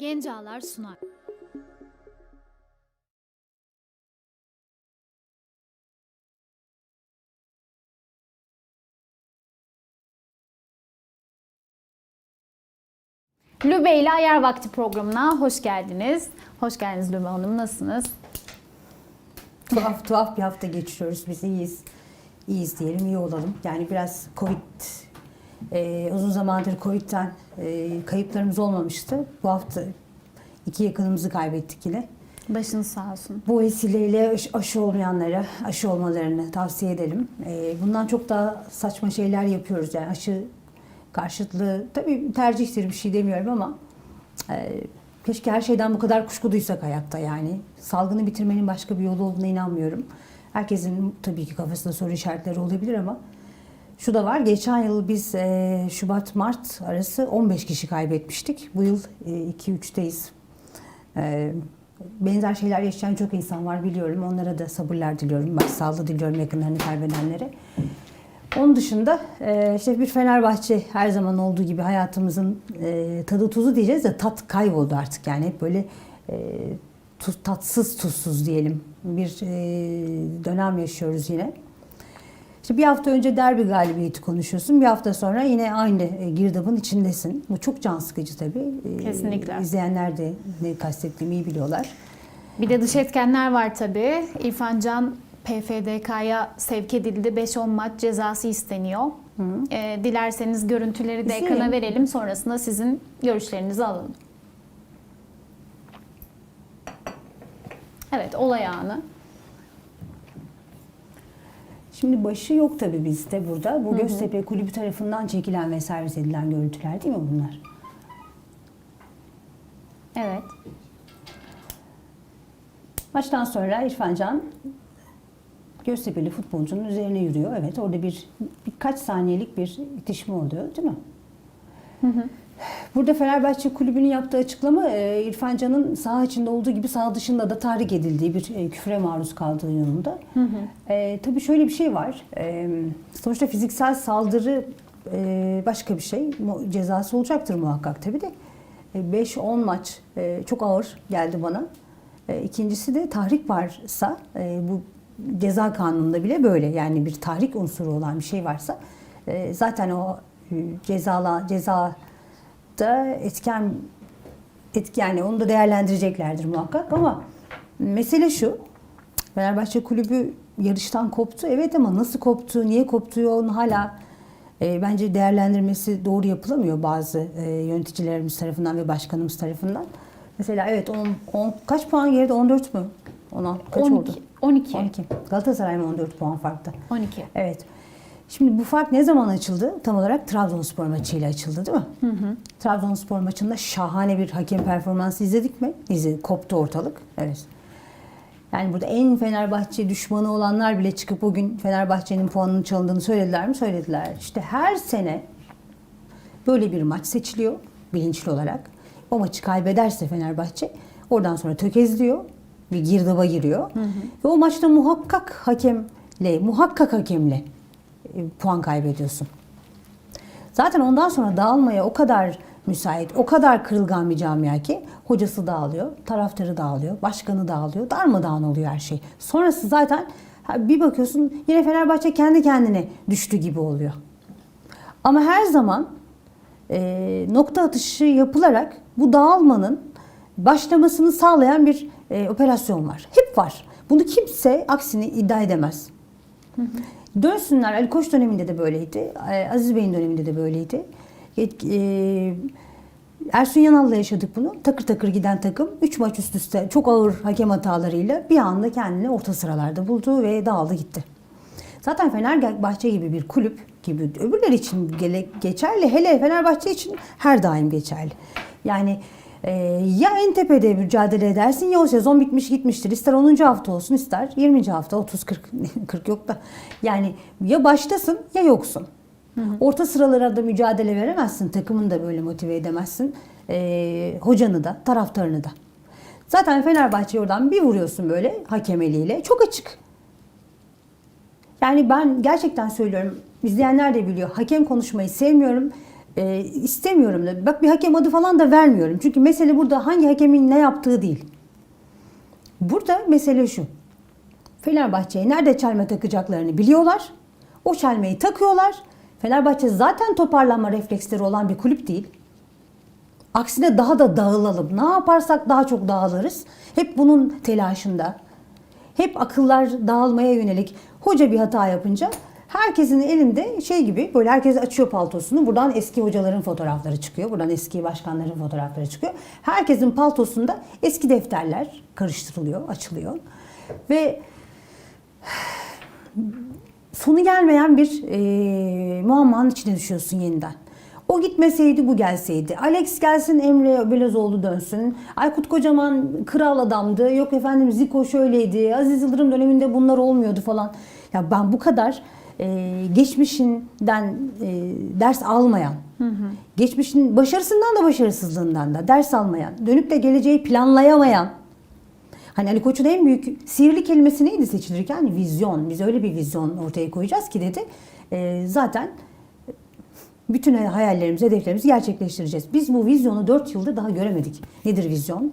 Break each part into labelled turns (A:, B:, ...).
A: Genç Ağlar sunar. Lübe ile Ayar Vakti programına hoş geldiniz. Hoş geldiniz Lübe Hanım. Nasılsınız?
B: Tuhaf tuhaf bir hafta geçiriyoruz. Biz iyiyiz. İyiyiz diyelim, iyi olalım. Yani biraz Covid, e, uzun zamandır Covid'den e, kayıplarımız olmamıştı. Bu hafta iki yakınımızı kaybettik yine.
A: Başınız sağ olsun.
B: Bu vesileyle aşı, olmayanlara aşı olmalarını tavsiye edelim. E, bundan çok daha saçma şeyler yapıyoruz. Yani aşı karşıtlığı tabii tercihtir bir şey demiyorum ama e, keşke her şeyden bu kadar kuşku duysak hayatta yani. Salgını bitirmenin başka bir yolu olduğuna inanmıyorum. Herkesin tabii ki kafasında soru işaretleri olabilir ama şu da var. Geçen yıl biz e, Şubat-Mart arası 15 kişi kaybetmiştik. Bu yıl e, 2-3'teyiz. E, benzer şeyler yaşayan çok insan var biliyorum. Onlara da sabırlar diliyorum. Başsağlığı diliyorum yakınlarını kaybedenlere. Onun dışında e, işte bir Fenerbahçe her zaman olduğu gibi hayatımızın e, tadı tuzu diyeceğiz de tat kayboldu artık yani hep böyle e, tatsız tuzsuz diyelim bir dönem yaşıyoruz yine. İşte bir hafta önce derbi galibiyeti konuşuyorsun. Bir hafta sonra yine aynı e, girdabın içindesin. Bu çok can sıkıcı tabii. E,
A: Kesinlikle.
B: İzleyenler de ne kastettiğimi iyi biliyorlar.
A: Bir de dış etkenler var tabii. İrfan Can PFDK'ya sevk edildi. 5-10 maç cezası isteniyor. Ee, dilerseniz görüntüleri de
B: İzleyelim.
A: ekrana verelim. Sonrasında sizin görüşlerinizi alalım. Evet, olay anı.
B: Şimdi başı yok tabii bizde burada. Bu Göztepe Kulübü tarafından çekilen ve servis edilen görüntüler değil mi bunlar?
A: Evet.
B: Maçtan sonra İrfan Can Göztepe'li futbolcunun üzerine yürüyor. Evet orada bir birkaç saniyelik bir itişme oluyor değil mi? Burada Fenerbahçe Kulübü'nün yaptığı açıklama e, İrfan Can'ın saha içinde olduğu gibi saha dışında da tahrik edildiği bir e, küfre maruz kaldığı yönünde. E, tabii şöyle bir şey var. E, sonuçta fiziksel saldırı e, başka bir şey. Cezası olacaktır muhakkak tabii de. E, 5-10 maç e, çok ağır geldi bana. E, İkincisi de tahrik varsa e, bu ceza kanununda bile böyle yani bir tahrik unsuru olan bir şey varsa e, zaten o e, cezala ceza da etken etki yani onu da değerlendireceklerdir muhakkak ama mesele şu Fenerbahçe kulübü yarıştan koptu evet ama nasıl koptu niye koptu onu hala e, bence değerlendirmesi doğru yapılamıyor bazı e, yöneticilerimiz tarafından ve başkanımız tarafından. Mesela evet 10, 10 kaç puan geride 14 mü? Ona kaç
A: 12.
B: oldu?
A: 12.
B: 12. Galatasaray mı 14 puan farkta?
A: 12.
B: Evet. Şimdi bu fark ne zaman açıldı? Tam olarak Trabzonspor maçıyla açıldı değil mi? Hı hı. Trabzonspor maçında şahane bir hakem performansı izledik mi? İzledik. Koptu ortalık. Evet. Yani burada en Fenerbahçe düşmanı olanlar bile çıkıp o gün Fenerbahçe'nin puanının çalındığını söylediler mi? Söylediler. İşte her sene böyle bir maç seçiliyor bilinçli olarak. O maçı kaybederse Fenerbahçe oradan sonra tökezliyor. Bir girdaba giriyor. Ve o maçta muhakkak hakemle, muhakkak hakemle puan kaybediyorsun. Zaten ondan sonra dağılmaya o kadar müsait, o kadar kırılgan bir camia ki hocası dağılıyor, taraftarı dağılıyor, başkanı dağılıyor, darmadağın oluyor her şey. Sonrası zaten bir bakıyorsun yine Fenerbahçe kendi kendine düştü gibi oluyor. Ama her zaman e, nokta atışı yapılarak bu dağılmanın başlamasını sağlayan bir e, operasyon var. Hep var. Bunu kimse aksini iddia edemez. Dönsünler. Ali Koç döneminde de böyleydi. e, Aziz Bey'in döneminde de böyleydi. E, Ersun Yanal'la yaşadık bunu. Takır takır giden takım 3 maç üst üste çok ağır hakem hatalarıyla bir anda kendini orta sıralarda buldu ve dağıldı gitti. Zaten Fenerbahçe gibi bir kulüp gibi öbürler için geçerli. Hele Fenerbahçe için her daim geçerli. Yani e, ya en tepede mücadele edersin ya o sezon bitmiş gitmiştir. İster 10. hafta olsun ister 20. hafta 30 40 40 yok da. Yani ya baştasın ya yoksun. Orta sıralara da mücadele veremezsin. Takımını da böyle motive edemezsin. E, hocanı da, taraftarını da. Zaten Fenerbahçe oradan bir vuruyorsun böyle hakem eliyle. Çok açık. Yani ben gerçekten söylüyorum. izleyenler de biliyor. Hakem konuşmayı sevmiyorum. E, istemiyorum da. Bak bir hakem adı falan da vermiyorum. Çünkü mesele burada hangi hakemin ne yaptığı değil. Burada mesele şu. Fenerbahçe'ye nerede çelme takacaklarını biliyorlar. O çelmeyi takıyorlar. Fenerbahçe zaten toparlanma refleksleri olan bir kulüp değil. Aksine daha da dağılalım. Ne yaparsak daha çok dağılırız. Hep bunun telaşında. Hep akıllar dağılmaya yönelik. Hoca bir hata yapınca herkesin elinde şey gibi böyle herkes açıyor paltosunu. Buradan eski hocaların fotoğrafları çıkıyor. Buradan eski başkanların fotoğrafları çıkıyor. Herkesin paltosunda eski defterler karıştırılıyor, açılıyor. Ve sonu gelmeyen bir e, muammanın içine düşüyorsun yeniden. O gitmeseydi bu gelseydi. Alex gelsin Emre Belözoğlu dönsün. Aykut Kocaman kral adamdı. Yok efendim Zico şöyleydi. Aziz Yıldırım döneminde bunlar olmuyordu falan. Ya ben bu kadar e, geçmişinden e, ders almayan, geçmişin başarısından da başarısızlığından da ders almayan, dönüp de geleceği planlayamayan Hani Ali Koç'un en büyük sihirli kelimesi neydi seçilirken? Vizyon. Biz öyle bir vizyon ortaya koyacağız ki dedi. e, zaten bütün hayallerimizi, hedeflerimizi gerçekleştireceğiz. Biz bu vizyonu 4 yıldır daha göremedik. Nedir vizyon?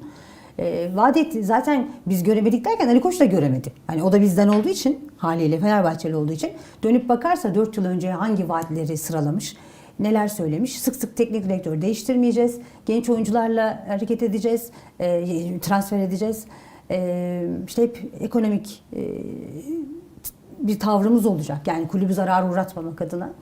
B: E, vaat etti. Zaten biz göremedik derken Ali Koç da göremedi. Hani o da bizden olduğu için, haliyle Fenerbahçeli olduğu için dönüp bakarsa 4 yıl önce hangi vaatleri sıralamış, neler söylemiş. Sık sık teknik direktör değiştirmeyeceğiz. Genç oyuncularla hareket edeceğiz, e, transfer edeceğiz. E, işte hep ekonomik e, bir tavrımız olacak. Yani kulübü zarar uğratmamak adına.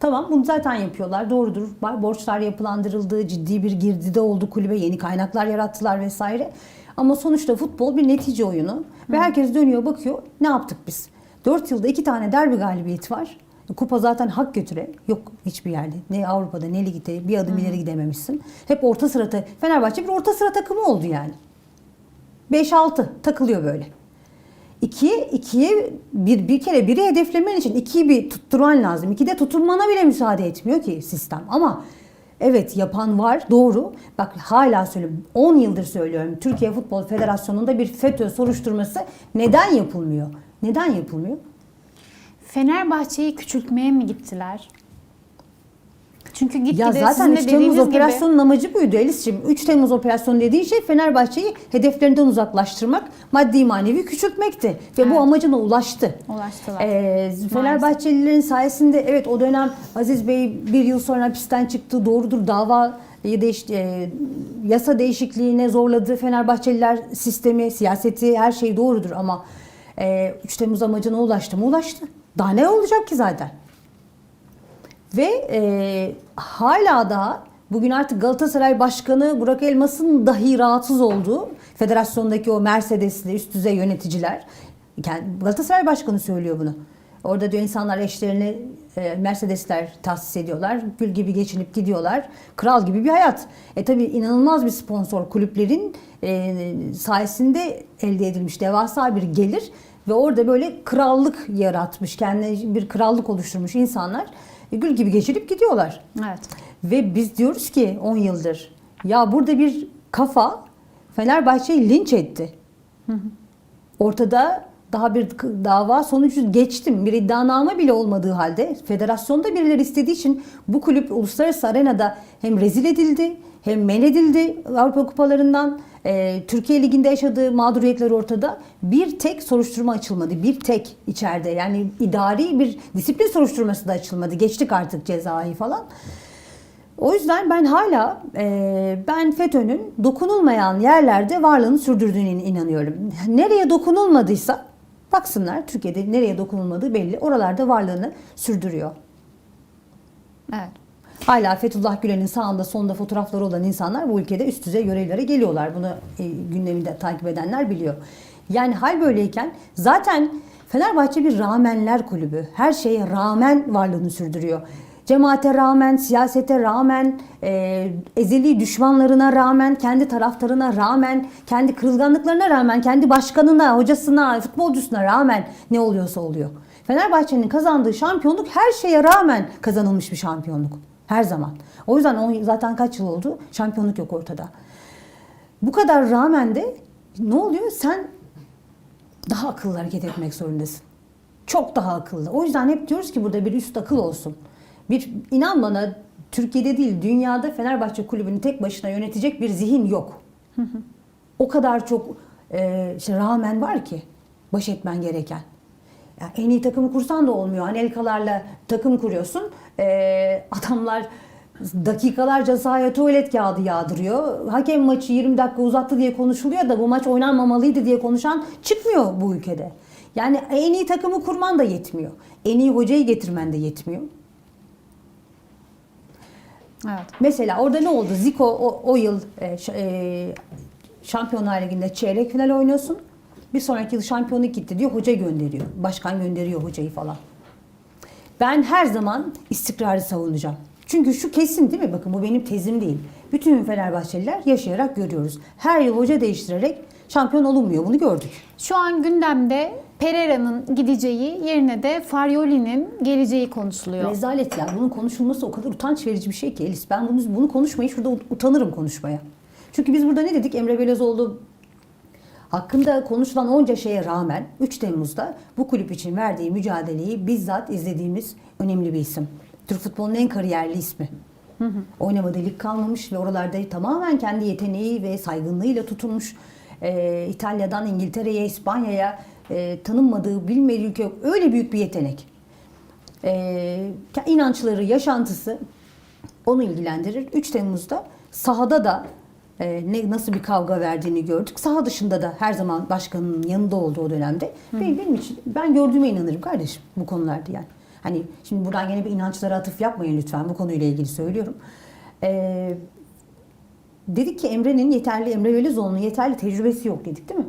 B: Tamam bunu zaten yapıyorlar. Doğrudur. Borçlar yapılandırıldı. Ciddi bir girdide oldu kulübe. Yeni kaynaklar yarattılar vesaire. Ama sonuçta futbol bir netice oyunu. Ve herkes dönüyor bakıyor. Ne yaptık biz? 4 yılda 2 tane derbi galibiyeti var. Kupa zaten hak götüre. Yok hiçbir yerde. Ne Avrupa'da ne ligde bir adım ileri gidememişsin. Hep orta sıra Fenerbahçe bir orta sıra takımı oldu yani. 5-6 takılıyor böyle. İkiye, ikiye bir, bir kere biri hedeflemen için ikiyi bir tutturman lazım. İkide tutunmana bile müsaade etmiyor ki sistem. Ama evet yapan var doğru. Bak hala söylüyorum 10 yıldır söylüyorum. Türkiye Futbol Federasyonu'nda bir FETÖ soruşturması neden yapılmıyor? Neden yapılmıyor?
A: Fenerbahçe'yi küçültmeye mi gittiler? Çünkü gitgide
B: Ya zaten
A: sizin de
B: 3 Temmuz
A: gibi
B: operasyonunun amacı buydu Elis'ciğim. 3 Temmuz operasyonu dediği şey Fenerbahçe'yi hedeflerinden uzaklaştırmak, maddi manevi küçültmekti. Ve
A: Evet.
B: bu amacına ulaştı.
A: ulaştılar.
B: Ee, Fenerbahçelilerin sayesinde evet o dönem Aziz Bey bir yıl sonra hapisten çıktı. Doğrudur dava değiş, e, yasa değişikliğine zorladı. Fenerbahçeliler sistemi, siyaseti her şey doğrudur ama e, 3 Temmuz amacına ulaştı mı? Ulaştı. Daha ne olacak ki zaten? Ve e, hala da bugün artık Galatasaray Başkanı Burak Elmas'ın dahi rahatsız olduğu federasyondaki o Mercedesli üst düzey yöneticiler Galatasaray Başkanı söylüyor bunu. Orada diyor insanlar eşlerini e, Mercedesler tahsis ediyorlar. Gül gibi geçinip gidiyorlar. Kral gibi bir hayat. E tabi inanılmaz bir sponsor kulüplerin e, sayesinde elde edilmiş devasa bir gelir ve orada böyle krallık yaratmış, kendine bir krallık oluşturmuş insanlar e, gül gibi geçirip gidiyorlar.
A: evet.
B: Ve biz diyoruz ki 10 yıldır ya burada bir kafa Fenerbahçe'yi linç etti. Ortada daha bir dava sonucu geçtim. Bir iddianame bile olmadığı halde federasyonda birileri istediği için bu kulüp uluslararası arenada hem rezil edildi hem men edildi Avrupa kupalarından. Ee, Türkiye Ligi'nde yaşadığı mağduriyetler ortada. Bir tek soruşturma açılmadı. Bir tek içeride. Yani idari bir disiplin soruşturması da açılmadı. Geçtik artık cezayı falan. O yüzden ben hala e, ben FETÖ'nün dokunulmayan yerlerde varlığını sürdürdüğüne inanıyorum. Nereye dokunulmadıysa baksınlar Türkiye'de nereye dokunulmadığı belli. Oralarda varlığını sürdürüyor.
A: Evet.
B: Hala Fethullah Gülen'in sağında sonunda fotoğrafları olan insanlar bu ülkede üst düzey görevlere geliyorlar. Bunu e, gündeminde takip edenler biliyor. Yani hal böyleyken zaten Fenerbahçe bir rağmenler kulübü. Her şeye rağmen varlığını sürdürüyor. Cemaate rağmen, siyasete rağmen, e, ezeli düşmanlarına rağmen, kendi taraftarına rağmen, kendi kırılganlıklarına rağmen, kendi başkanına, hocasına, futbolcusuna rağmen ne oluyorsa oluyor. Fenerbahçe'nin kazandığı şampiyonluk her şeye rağmen kazanılmış bir şampiyonluk. Her zaman. O yüzden on, zaten kaç yıl oldu şampiyonluk yok ortada. Bu kadar rağmen de ne oluyor? Sen daha akıllı hareket etmek zorundasın. Çok daha akıllı. O yüzden hep diyoruz ki burada bir üst akıl olsun. Bir inan bana Türkiye'de değil dünyada Fenerbahçe kulübünü tek başına yönetecek bir zihin yok. O kadar çok e, işte rağmen var ki baş etmen gereken. Ya en iyi takımı kursan da olmuyor. Anelkalarla takım kuruyorsun. E, adamlar dakikalarca sahaya tuvalet kağıdı yağdırıyor. Hakem maçı 20 dakika uzattı diye konuşuluyor da bu maç oynanmamalıydı diye konuşan çıkmıyor bu ülkede. Yani en iyi takımı kurman da yetmiyor. En iyi hocayı getirmen de yetmiyor.
A: Evet.
B: Mesela orada ne oldu? Zico o, o yıl e, e, Şampiyonlar Ligi'nde çeyrek final oynuyorsun. Bir sonraki yıl şampiyonluk gitti diyor. Hoca gönderiyor. Başkan gönderiyor hocayı falan. Ben her zaman istikrarı savunacağım. Çünkü şu kesin değil mi? Bakın bu benim tezim değil. Bütün Fenerbahçeliler yaşayarak görüyoruz. Her yıl hoca değiştirerek şampiyon olunmuyor. Bunu gördük.
A: Şu an gündemde Pereira'nın gideceği yerine de Farioli'nin geleceği konuşuluyor.
B: Rezalet ya. Bunun konuşulması o kadar utanç verici bir şey ki Elis. Ben bunu, bunu konuşmayı şurada ut- utanırım konuşmaya. Çünkü biz burada ne dedik? Emre Belözoğlu hakkında konuşulan onca şeye rağmen 3 Temmuz'da bu kulüp için verdiği mücadeleyi bizzat izlediğimiz önemli bir isim. Türk futbolunun en kariyerli ismi. Oynamadığı lig kalmamış ve oralarda tamamen kendi yeteneği ve saygınlığıyla tutunmuş. Ee, İtalya'dan İngiltere'ye, İspanya'ya e, tanınmadığı, bilmediği ülke yok. Öyle büyük bir yetenek. Ee, inançları, yaşantısı onu ilgilendirir. 3 Temmuz'da sahada da e, ne nasıl bir kavga verdiğini gördük. Saha dışında da her zaman başkanın yanında olduğu o dönemde. Benim, benim için ben gördüğüme inanırım kardeşim bu konularda yani. Hani şimdi buradan yine bir inançlara atıf yapmayın lütfen bu konuyla ilgili söylüyorum. Ee, dedik ki Emre'nin yeterli, Emre Belözoğlu'nun yeterli tecrübesi yok dedik değil mi?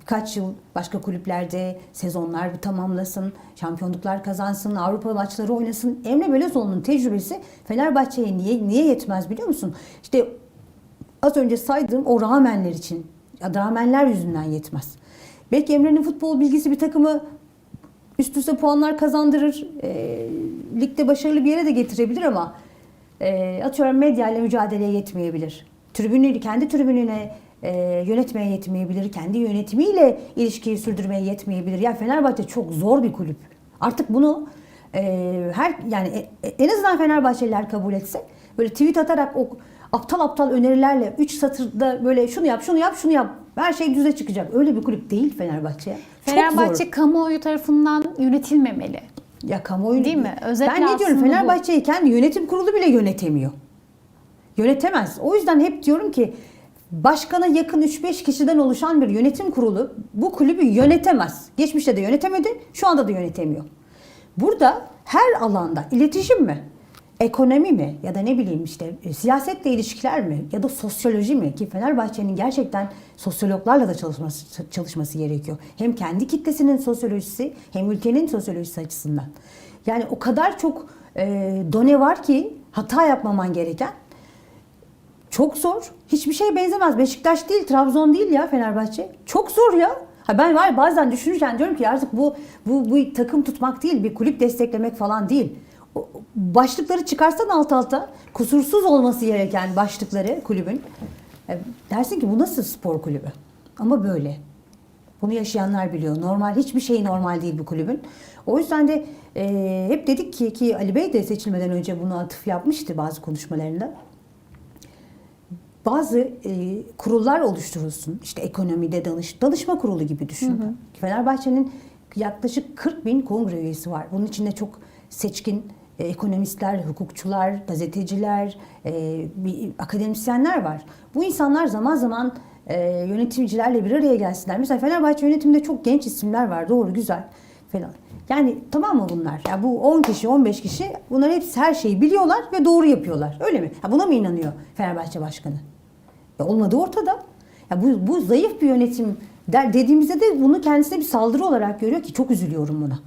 B: Birkaç yıl başka kulüplerde sezonlar bir tamamlasın, şampiyonluklar kazansın, Avrupa maçları oynasın. Emre Belözoğlu'nun tecrübesi Fenerbahçe'ye niye niye yetmez biliyor musun? İşte az önce saydığım o rağmenler için, ya rağmenler yüzünden yetmez. Belki Emre'nin futbol bilgisi bir takımı üst üste puanlar kazandırır, e, ligde başarılı bir yere de getirebilir ama e, atıyorum medyayla mücadeleye yetmeyebilir. Tribünü, kendi tribününe e, yönetmeye yetmeyebilir. Kendi yönetimiyle ilişkiyi sürdürmeye yetmeyebilir. Ya Fenerbahçe çok zor bir kulüp. Artık bunu e, her yani e- en azından Fenerbahçeliler kabul etse böyle tweet atarak o aptal aptal önerilerle 3 satırda böyle şunu yap, şunu yap, şunu yap. Her şey düze çıkacak. Öyle bir kulüp değil Fenerbahçe. ya. Çok
A: Fenerbahçe
B: zor.
A: kamuoyu tarafından yönetilmemeli.
B: Ya kamuoyu
A: Değil mi? Özetle
B: ben ne diyorum. Fenerbahçe'yi kendi yönetim kurulu bile yönetemiyor. Yönetemez. O yüzden hep diyorum ki başkana yakın 3-5 kişiden oluşan bir yönetim kurulu bu kulübü yönetemez. Geçmişte de yönetemedi, şu anda da yönetemiyor. Burada her alanda iletişim mi, ekonomi mi ya da ne bileyim işte e, siyasetle ilişkiler mi ya da sosyoloji mi ki Fenerbahçe'nin gerçekten sosyologlarla da çalışması çalışması gerekiyor. Hem kendi kitlesinin sosyolojisi hem ülkenin sosyolojisi açısından. Yani o kadar çok e, done var ki hata yapmaman gereken çok zor. Hiçbir şeye benzemez. Beşiktaş değil, Trabzon değil ya Fenerbahçe. Çok zor ya. Ha ben var bazen düşünürken diyorum ki artık bu bu bu takım tutmak değil, bir kulüp desteklemek falan değil. Başlıkları çıkarsan alt alta kusursuz olması gereken başlıkları kulübün. e, dersin ki bu nasıl spor kulübü? Ama böyle. Bunu yaşayanlar biliyor. Normal hiçbir şey normal değil bu kulübün. O yüzden de e, hep dedik ki ki Ali Bey de seçilmeden önce bunu atıf yapmıştı bazı konuşmalarında bazı e, kurullar oluşturulsun. İşte ekonomide danış, danışma kurulu gibi düşün. Fenerbahçe'nin yaklaşık 40 bin kongre üyesi var. Bunun içinde çok seçkin ekonomistler, hukukçular, gazeteciler, e, akademisyenler var. Bu insanlar zaman zaman e, yönetimcilerle bir araya gelsinler. Mesela Fenerbahçe yönetiminde çok genç isimler var. Doğru, güzel falan. Yani tamam mı bunlar? Ya bu 10 kişi, 15 kişi bunlar hepsi her şeyi biliyorlar ve doğru yapıyorlar. Öyle mi? Ya buna mı inanıyor Fenerbahçe Başkanı? Ya olmadığı ortada. Ya bu, bu zayıf bir yönetim dediğimizde de bunu kendisine bir saldırı olarak görüyor ki çok üzülüyorum buna.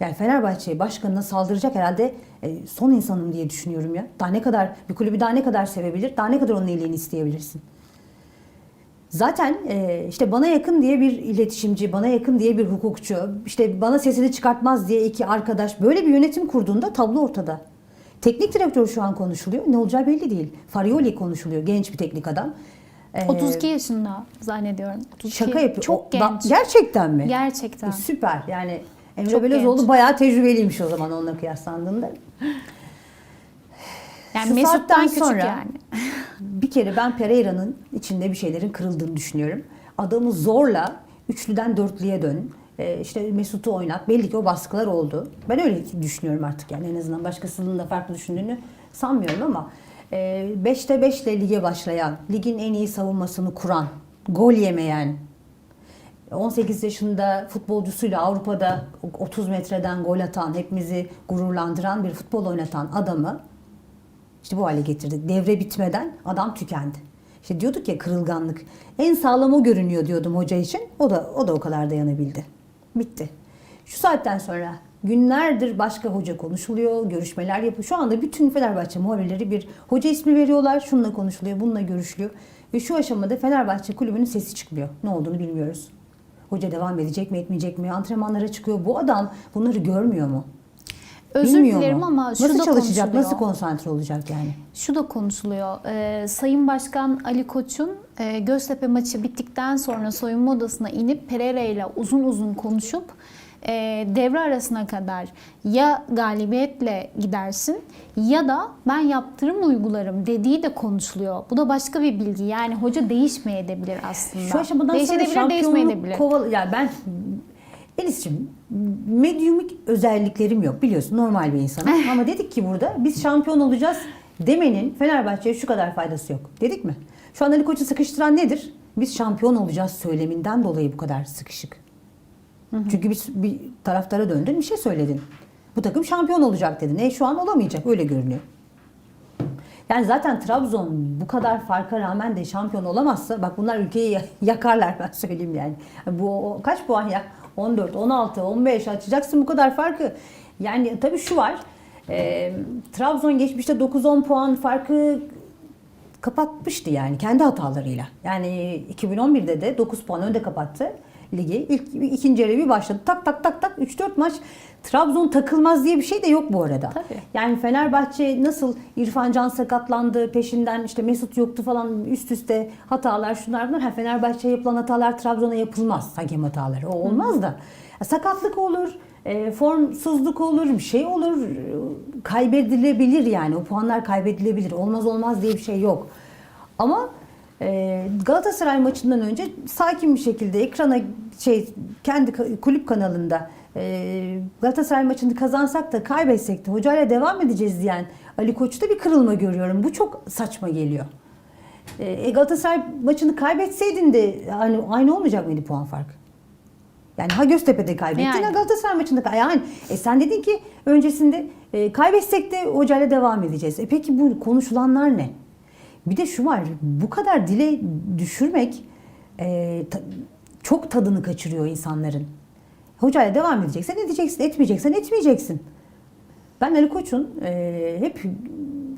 B: Yani Fenerbahçe başkanına saldıracak herhalde e, son insanım diye düşünüyorum ya. Daha ne kadar bir kulübü daha ne kadar sevebilir, daha ne kadar onun iyiliğini isteyebilirsin. Zaten e, işte bana yakın diye bir iletişimci, bana yakın diye bir hukukçu, işte bana sesini çıkartmaz diye iki arkadaş böyle bir yönetim kurduğunda tablo ortada. Teknik direktör şu an konuşuluyor. Ne olacağı belli değil. Farioli konuşuluyor. Genç bir teknik adam. Ee,
A: 32 yaşında zannediyorum. 32.
B: Şaka yapıyor.
A: Çok genç.
B: Gerçekten mi?
A: Gerçekten.
B: E, Süper. Yani Emre
A: Çok
B: Belözoğlu
A: genç.
B: bayağı tecrübeliymiş o zaman onunla kıyaslandığında.
A: Yani
B: Şu
A: Mesut'tan küçük
B: sonra-
A: yani.
B: Bir kere ben Pereira'nın içinde bir şeylerin kırıldığını düşünüyorum. Adamı zorla üçlüden dörtlüye dön. Ee, işte Mesut'u oynat. Belli ki o baskılar oldu. Ben öyle düşünüyorum artık yani en azından başkasının da farklı düşündüğünü sanmıyorum ama 5'te 5 ile lige başlayan, ligin en iyi savunmasını kuran, gol yemeyen, 18 yaşında futbolcusuyla Avrupa'da 30 metreden gol atan, hepimizi gururlandıran bir futbol oynatan adamı işte bu hale getirdik. Devre bitmeden adam tükendi. İşte diyorduk ya kırılganlık. En sağlam o görünüyor diyordum hoca için. O da o da o kadar dayanabildi. Bitti. Şu saatten sonra günlerdir başka hoca konuşuluyor, görüşmeler yapıyor. Şu anda bütün Fenerbahçe muhabirleri bir hoca ismi veriyorlar. Şununla konuşuluyor, bununla görüşülüyor. Ve şu aşamada Fenerbahçe kulübünün sesi çıkmıyor. Ne olduğunu bilmiyoruz. Hoca devam edecek mi, etmeyecek mi? Antrenmanlara çıkıyor. Bu adam bunları görmüyor mu?
A: Özür
B: Bilmiyor
A: dilerim
B: mu?
A: ama şu
B: nasıl
A: da
B: çalışacak,
A: konuşuluyor.
B: nasıl konsantre olacak yani?
A: Şu da konuşuluyor. Ee, Sayın Başkan Ali Koç'un e, Göztepe maçı bittikten sonra soyunma odasına inip Pereira ile uzun uzun konuşup e, devre arasına kadar ya galibiyetle gidersin ya da ben yaptırım uygularım dediği de konuşuluyor. Bu da başka bir bilgi. Yani hoca değişmeyebilir aslında.
B: Şu aşamadan sonra
A: Değişebilir,
B: şampiyonluk
A: değişmeyebilir.
B: koval... Ya ben Enis'ciğim medyumik özelliklerim yok biliyorsun normal bir insanım. Ama dedik ki burada biz şampiyon olacağız demenin Fenerbahçe'ye şu kadar faydası yok. Dedik mi? Şu an Ali Koç'u sıkıştıran nedir? Biz şampiyon olacağız söyleminden dolayı bu kadar sıkışık. Çünkü bir, bir taraftara döndün bir şey söyledin. Bu takım şampiyon olacak dedin. E şu an olamayacak öyle görünüyor. Yani zaten Trabzon bu kadar farka rağmen de şampiyon olamazsa bak bunlar ülkeyi yakarlar ben söyleyeyim yani. Bu kaç puan ya? 14, 16, 15 açacaksın bu kadar farkı. Yani tabii şu var. e, Trabzon geçmişte 9-10 puan farkı kapatmıştı yani kendi hatalarıyla. Yani 2011'de de 9 puan önde kapattı ligi. İlk ikinci yarı bir başladı. Tak tak tak tak 3-4 maç Trabzon takılmaz diye bir şey de yok bu arada.
A: Tabii.
B: Yani Fenerbahçe nasıl İrfan Can sakatlandı peşinden işte Mesut yoktu falan üst üste hatalar şunlar bunlar. Ha, Fenerbahçe'ye yapılan hatalar Trabzon'a yapılmaz hakem hataları. O olmaz da. Sakatlık olur, e, formsuzluk olur, bir şey olur. Kaybedilebilir yani. O puanlar kaybedilebilir. Olmaz olmaz diye bir şey yok. Ama Galatasaray maçından önce sakin bir şekilde ekrana şey kendi kulüp kanalında e, Galatasaray maçını kazansak da kaybetsek de hocayla devam edeceğiz diyen Ali Koç'ta bir kırılma görüyorum. Bu çok saçma geliyor. E, Galatasaray maçını kaybetseydin de hani aynı olmayacak mıydı puan farkı? Yani ha Göztepe'de kaybettin
A: Yani.
B: ha Galatasaray maçında yani e sen dedin ki öncesinde e, kaybetsek de hocayla devam edeceğiz. E peki bu konuşulanlar ne? Bir de şu var bu kadar dile düşürmek e, ta- çok tadını kaçırıyor insanların. Hocayla devam edeceksen edeceksin, etmeyeceksen etmeyeceksin. Ben Ali Koç'un e, hep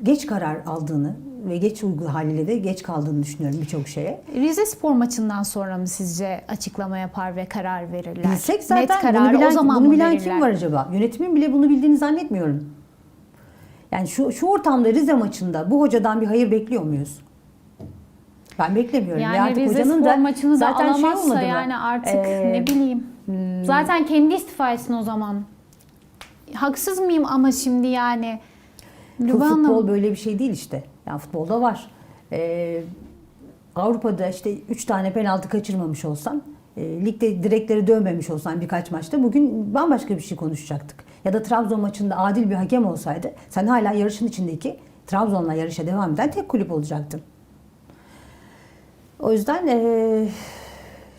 B: geç karar aldığını ve geç uygu haliyle de geç kaldığını düşünüyorum birçok şeye.
A: Rize Spor maçından sonra mı sizce açıklama yapar ve karar verirler?
B: Bilsek zaten
A: Net
B: bunu
A: kararı
B: bilen,
A: o zaman
B: bunu bilen
A: verirler?
B: kim var acaba? Yönetimin bile bunu bildiğini zannetmiyorum. Yani şu, şu ortamda Rize maçında bu hocadan bir hayır bekliyor muyuz? Ben beklemiyorum.
A: Yani
B: artık
A: Rize
B: hocanın da
A: maçını da
B: zaten şey
A: alamazsa
B: olmadı mı?
A: yani artık
B: Ee,
A: ne bileyim. Zaten kendi istifa etsin o zaman. Haksız mıyım ama şimdi yani?
B: Bu
A: Lübnan
B: futbol böyle bir şey değil işte. Yani futbolda var. Ee, Avrupa'da işte 3 tane penaltı kaçırmamış olsan, e, ligde direkleri dövmemiş olsan birkaç maçta bugün bambaşka bir şey konuşacaktık. Ya da Trabzon maçında adil bir hakem olsaydı sen hala yarışın içindeki Trabzon'la yarışa devam eden tek kulüp olacaktın. O yüzden e,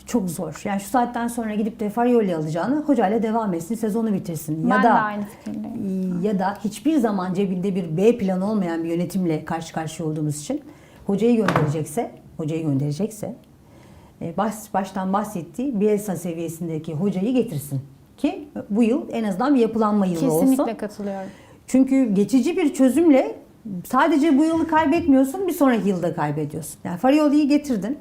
B: çok zor. Yani şu saatten sonra gidip de Farioli alacağını hocayla devam etsin, sezonu bitirsin. Ya
A: ben
B: da
A: de aynı fikirdeyim.
B: ya da hiçbir zaman cebinde bir B planı olmayan bir yönetimle karşı karşıya olduğumuz için hocayı gönderecekse, hocayı gönderecekse baş, baştan bahsettiği Bielsa seviyesindeki hocayı getirsin. Ki bu yıl en azından bir yapılanma yılı
A: Kesinlikle
B: olsun.
A: katılıyorum.
B: Çünkü geçici bir çözümle sadece bu yılı kaybetmiyorsun, bir sonraki yılda kaybediyorsun. Yani Farioli'yi getirdin.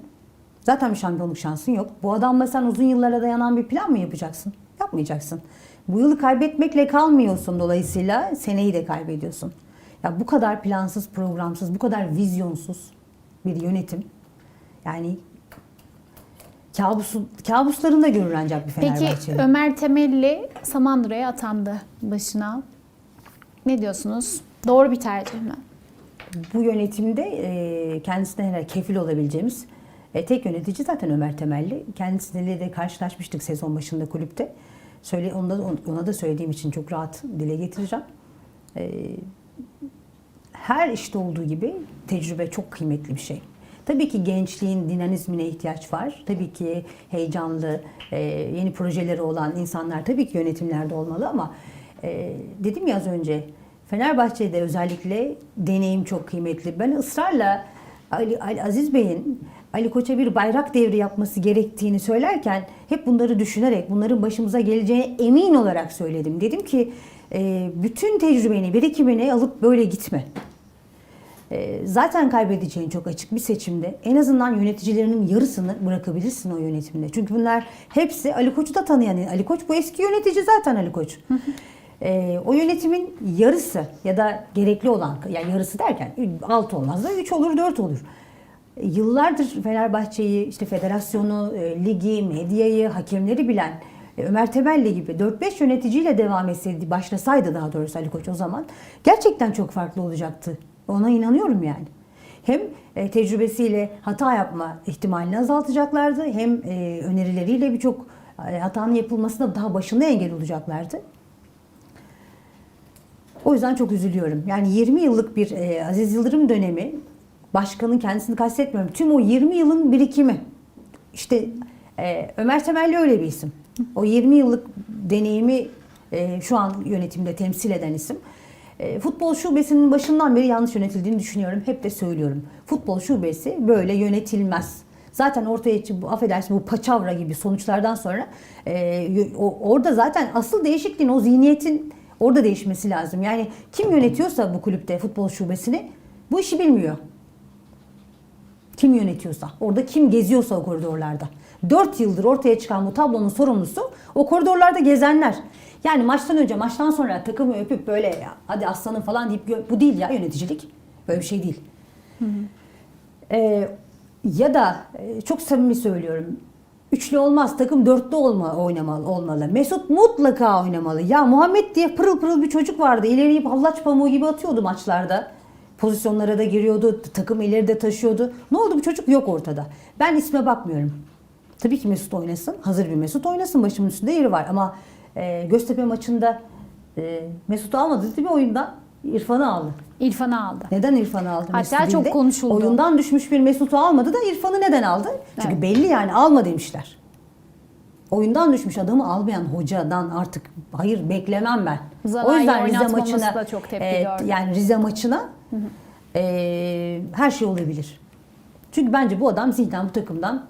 B: Zaten bir şampiyonluk şansın yok. Bu adamla sen uzun yıllara dayanan bir plan mı yapacaksın? Yapmayacaksın. Bu yılı kaybetmekle kalmıyorsun dolayısıyla seneyi de kaybediyorsun. Ya bu kadar plansız, programsız, bu kadar vizyonsuz bir yönetim. Yani kabusu, kabuslarında görür ancak bir
A: Peki
B: Fenerbahçeli.
A: Ömer Temelli Samandıra'ya atandı başına. Ne diyorsunuz? Doğru bir tercih mi?
B: bu yönetimde e, kendisine herhalde kefil olabileceğimiz e, tek yönetici zaten Ömer Temelli. Kendisiyle de karşılaşmıştık sezon başında kulüpte. Söyle, ona, da, ona da söylediğim için çok rahat dile getireceğim. E, her işte olduğu gibi tecrübe çok kıymetli bir şey. Tabii ki gençliğin dinamizmine ihtiyaç var. Tabii ki heyecanlı, e, yeni projeleri olan insanlar tabii ki yönetimlerde olmalı ama e, dedim ya az önce Fenerbahçe'de özellikle deneyim çok kıymetli. Ben ısrarla Ali, Ali Aziz Bey'in Ali Koç'a bir bayrak devri yapması gerektiğini söylerken hep bunları düşünerek bunların başımıza geleceğine emin olarak söyledim. Dedim ki e, bütün tecrübeni, birikimini alıp böyle gitme. E, zaten kaybedeceğin çok açık bir seçimde en azından yöneticilerinin yarısını bırakabilirsin o yönetimde. Çünkü bunlar hepsi Ali Koç'u da tanıyan. Ali Koç bu eski yönetici zaten Ali Koç. E, o yönetimin yarısı ya da gerekli olan yani yarısı derken 6 olmaz da 3 olur 4 olur. E, Yıllardır Fenerbahçe'yi, işte federasyonu, e, ligi, medyayı, hakemleri bilen e, Ömer Temelli gibi 4-5 yöneticiyle devam etseydi, başlasaydı daha doğrusu Ali Koç o zaman gerçekten çok farklı olacaktı. Ona inanıyorum yani. Hem e, tecrübesiyle hata yapma ihtimalini azaltacaklardı hem e, önerileriyle birçok e, hatanın yapılmasına daha başında engel olacaklardı. O yüzden çok üzülüyorum. Yani 20 yıllık bir e, Aziz Yıldırım dönemi, başkanın kendisini kastetmiyorum. Tüm o 20 yılın birikimi. İşte e, Ömer Temelli öyle bir isim. O 20 yıllık deneyimi e, şu an yönetimde temsil eden isim. E, futbol şubesinin başından beri yanlış yönetildiğini düşünüyorum. Hep de söylüyorum. Futbol şubesi böyle yönetilmez. Zaten ortaya bu affedersin bu paçavra gibi sonuçlardan sonra e, orada zaten asıl değişikliğin o zihniyetin orada değişmesi lazım. Yani kim yönetiyorsa bu kulüpte futbol şubesini bu işi bilmiyor. Kim yönetiyorsa, orada kim geziyorsa o koridorlarda. 4 yıldır ortaya çıkan bu tablonun sorumlusu o koridorlarda gezenler. Yani maçtan önce, maçtan sonra takımı öpüp böyle ya, hadi aslanım falan deyip bu değil ya yöneticilik. Böyle bir şey değil. Ee, ya da e, çok samimi söylüyorum. Üçlü olmaz. Takım dörtlü olma, oynamalı, olmalı. Mesut mutlaka oynamalı. Ya Muhammed diye pırıl pırıl bir çocuk vardı. İleriyi hallaç pamuğu gibi atıyordu maçlarda. Pozisyonlara da giriyordu. Takım ileride taşıyordu. Ne oldu bu çocuk yok ortada. Ben isme bakmıyorum. Tabii ki Mesut oynasın. Hazır bir Mesut oynasın. Başımın üstünde yeri var. Ama e, Göztepe maçında e, Mesut'u almadı değil mi oyundan? İrfan'ı aldı.
A: İrfan'ı aldı.
B: Neden İrfan'ı aldı?
A: Hatta
B: Mesut
A: çok konuşuldu.
B: Oyundan düşmüş bir Mesut'u almadı da İrfan'ı neden aldı? Çünkü
A: Evet.
B: belli yani alma demişler. Oyundan düşmüş adamı almayan hocadan artık hayır beklemem ben.
A: Zanayı oynatmaması da çok tepki
B: e,
A: gördü.
B: Yani Rize maçına e, her şey olabilir. Çünkü bence bu adam zihnen bu takımdan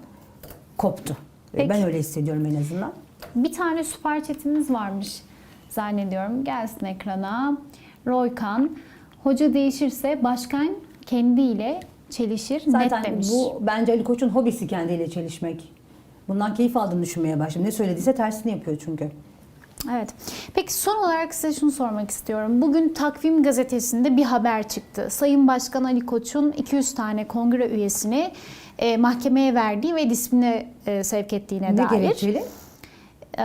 B: koptu.
A: Peki.
B: Ben öyle hissediyorum en azından.
A: Bir tane süper chatimiz varmış zannediyorum. Gelsin ekrana. Roykan. Hoca değişirse başkan kendiyle çelişir net
B: Zaten
A: demiş.
B: bu bence Ali Koç'un hobisi kendiyle çelişmek. Bundan keyif aldığını düşünmeye başladım. Ne söylediyse tersini yapıyor çünkü.
A: Evet. Peki son olarak size şunu sormak istiyorum. Bugün Takvim Gazetesi'nde bir haber çıktı. Sayın Başkan Ali Koç'un 200 tane kongre üyesini e, mahkemeye verdiği ve disipline e, sevk ettiğine
B: Ne
A: dair.
B: gerekçeli?
A: E,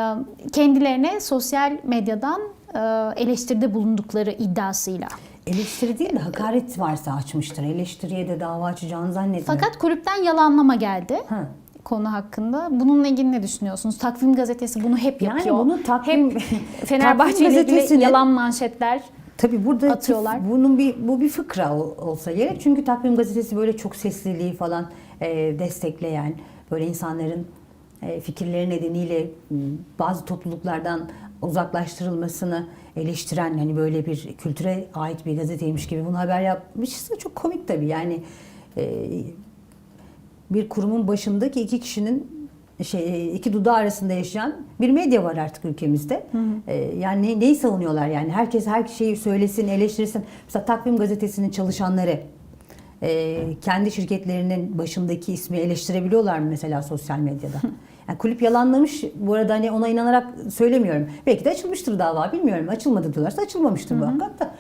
A: kendilerine sosyal medyadan e, eleştiride bulundukları iddiasıyla.
B: Eleştiri değil de hakaret varsa açmıştır. Eleştiriye de dava açacağını zannetmiyorum.
A: Fakat kulüpten yalanlama geldi.
B: Ha.
A: konu hakkında. Bununla ilgili ne düşünüyorsunuz? Takvim gazetesi bunu hep
B: Yani
A: yapıyor.
B: bunu takvim-
A: hep Fenerbahçe ile ilgili yalan manşetler.
B: Tabii burada
A: Atıyorlar.
B: bunun bir bu bir fıkra ol- olsa gerek. Çünkü Takvim Gazetesi böyle çok sesliliği falan e, destekleyen, böyle insanların fikirleri nedeniyle bazı topluluklardan uzaklaştırılmasını eleştiren hani böyle bir kültüre ait bir gazeteymiş gibi bunu haber yapmışsa çok komik tabii. Yani e, bir kurumun başındaki iki kişinin şey iki dudağı arasında yaşayan bir medya var artık ülkemizde. Ee, yani ne- neyi savunuyorlar yani? Herkes her şeyi söylesin, eleştirsin. Mesela Takvim Gazetesi'nin çalışanları e, kendi şirketlerinin başındaki ismi eleştirebiliyorlar mı mesela sosyal medyada? Yani kulüp yalanlamış. Bu arada hani ona inanarak söylemiyorum. Belki de açılmıştır dava bilmiyorum. Açılmadı diyorlarsa açılmamıştır muhakkak da.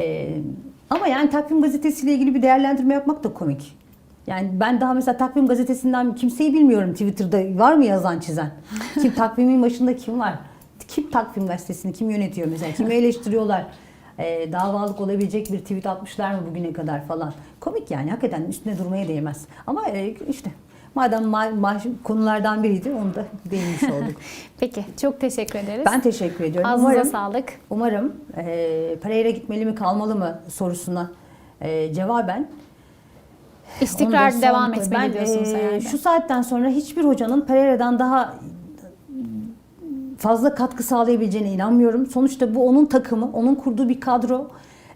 B: Ee, ama yani Takvim Gazetesi ile ilgili bir değerlendirme yapmak da komik. Yani ben daha mesela Takvim Gazetesi'nden kimseyi bilmiyorum Twitter'da. Var mı yazan çizen? Kim takvimin başında kim var? Kim Takvim Gazetesi'ni kim yönetiyor mesela? Kimi eleştiriyorlar? E, davalık olabilecek bir tweet atmışlar mı bugüne kadar falan. Komik yani hakikaten üstüne durmaya değmez. Ama e, işte madem ma- ma- konulardan biriydi onu da değinmiş olduk.
A: Peki çok teşekkür ederiz.
B: ben teşekkür ediyorum.
A: Ağzınıza
B: Umarım,
A: sağlık.
B: umarım e, Pereira gitmeli mi kalmalı mı sorusuna e, cevaben
A: İstikrar devam etmeli
B: ben,
A: diyorsunuz
B: e,
A: herhalde.
B: Şu saatten sonra hiçbir hocanın Pereira'dan daha fazla katkı sağlayabileceğine inanmıyorum. Sonuçta bu onun takımı, onun kurduğu bir kadro.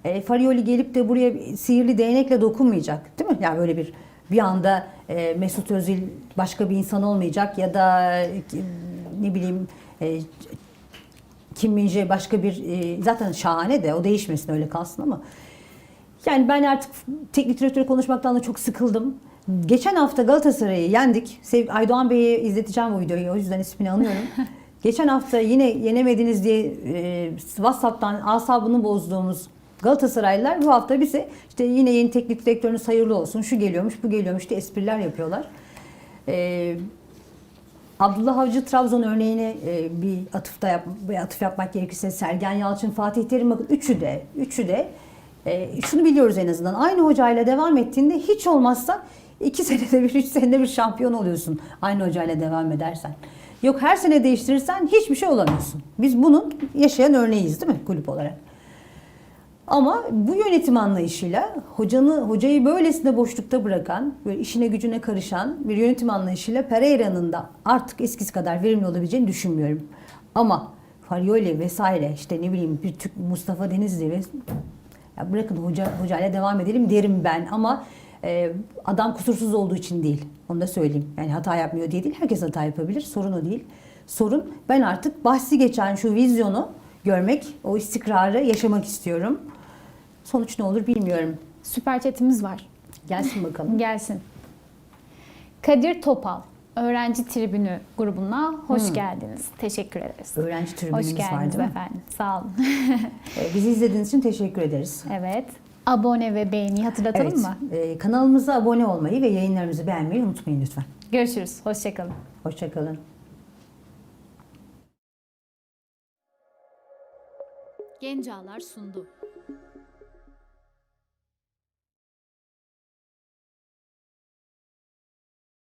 B: E, Farioli gelip de buraya sihirli değnekle dokunmayacak değil mi? Yani böyle bir bir anda e, Mesut Özil başka bir insan olmayacak ya da e, ne bileyim e, Kim Min-jae başka bir e, zaten şahane de o değişmesin öyle kalsın ama yani ben artık teknik direktörü konuşmaktan da çok sıkıldım. Geçen hafta Galatasaray'ı yendik. Aydoğan Bey'i izleteceğim bu videoyu. O yüzden ismini anıyorum. Geçen hafta yine yenemediniz diye e, WhatsApp'tan asabını bozduğumuz Galatasaraylılar bu hafta bize işte yine yeni teknik direktörünüz hayırlı olsun. Şu geliyormuş, bu geliyormuş diye espriler yapıyorlar. E, Abdullah Avcı Trabzon örneğine e, bir atıfta yap, bir atıf yapmak gerekirse Sergen Yalçın, Fatih Terim bakın üçü de üçü de e, şunu biliyoruz en azından aynı hocayla devam ettiğinde hiç olmazsa iki senede bir, üç senede bir şampiyon oluyorsun aynı hocayla devam edersen. Yok her sene değiştirirsen hiçbir şey olamıyorsun. Biz bunun yaşayan örneğiyiz değil mi kulüp olarak? Ama bu yönetim anlayışıyla hocanı hocayı böylesine boşlukta bırakan, böyle işine gücüne karışan bir yönetim anlayışıyla Pereira'nın da artık eskisi kadar verimli olabileceğini düşünmüyorum. Ama Farioli vesaire işte ne bileyim bir Türk Mustafa Denizli ve ya bırakın hoca hocayla devam edelim derim ben ama e, adam kusursuz olduğu için değil. Onu da söyleyeyim. Yani hata yapmıyor diye değil. Herkes hata yapabilir. Sorun o değil. Sorun ben artık bahsi geçen şu vizyonu görmek, o istikrarı yaşamak istiyorum. Sonuç ne olur bilmiyorum.
A: Süper chatimiz var.
B: Gelsin bakalım.
A: Gelsin. Kadir Topal, Öğrenci Tribünü grubuna hoş geldiniz. Teşekkür ederiz.
B: Öğrenci tribünümüz
A: Hoş
B: var
A: geldiniz
B: değil mi?
A: efendim. Sağ olun.
B: Bizi izlediğiniz için teşekkür ederiz.
A: evet. Abone ve beğeni hatırlatalım
B: Evet,
A: mı?
B: e, kanalımıza abone olmayı ve yayınlarımızı beğenmeyi unutmayın lütfen.
A: Görüşürüz. Hoşçakalın.
B: Hoşçakalın.
A: Gencalar sundu.